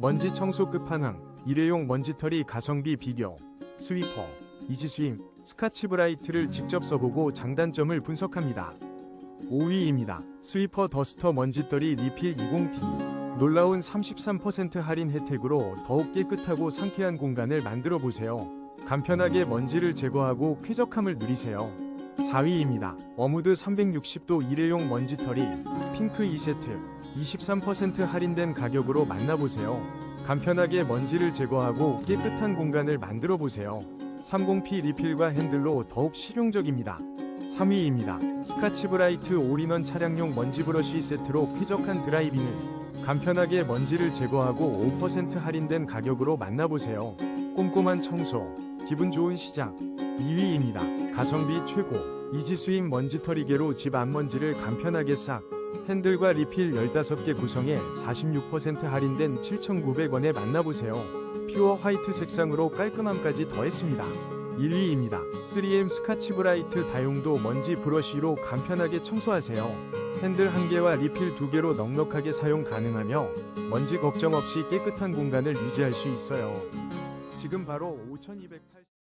먼지 청소 끝판왕, 일회용 먼지털이 가성비 비교, 스위퍼, 이지스임, 스카치 브라이트를 직접 써보고 장단점을 분석합니다. 5위입니다. 스위퍼 더스터 먼지떨이 리필 20T. 놀라운 33% 할인 혜택으로 더욱 깨끗하고 상쾌한 공간을 만들어 보세요. 간편하게 먼지를 제거하고 쾌적함을 누리세요. 4위입니다. 어무드 360도 일회용 먼지털이 핑크 2세트 23% 할인된 가격으로 만나보세요. 간편하게 먼지를 제거하고 깨끗한 공간을 만들어 보세요. 30P 리필과 핸들로 더욱 실용적입니다. 3위입니다. 스카치 브라이트 올인원 차량용 먼지 브러쉬 세트로 쾌적한 드라이빙을 간편하게 먼지를 제거하고 5% 할인된 가격으로 만나보세요. 꼼꼼한 청소, 기분 좋은 시작. 2위입니다. 가성비 최고. 이지스윙 먼지털이개로 집 앞먼지를 간편하게 싹. 핸들과 리필 15개 구성에 46% 할인된 7,900원에 만나보세요. 퓨어 화이트 색상으로 깔끔함까지 더했습니다. 1위입니다. 3M 스카치 브라이트 다용도 먼지 브러쉬로 간편하게 청소하세요. 핸들 1개와 리필 2개로 넉넉하게 사용 가능하며 먼지 걱정 없이 깨끗한 공간을 유지할 수 있어요. 지금 바로 5280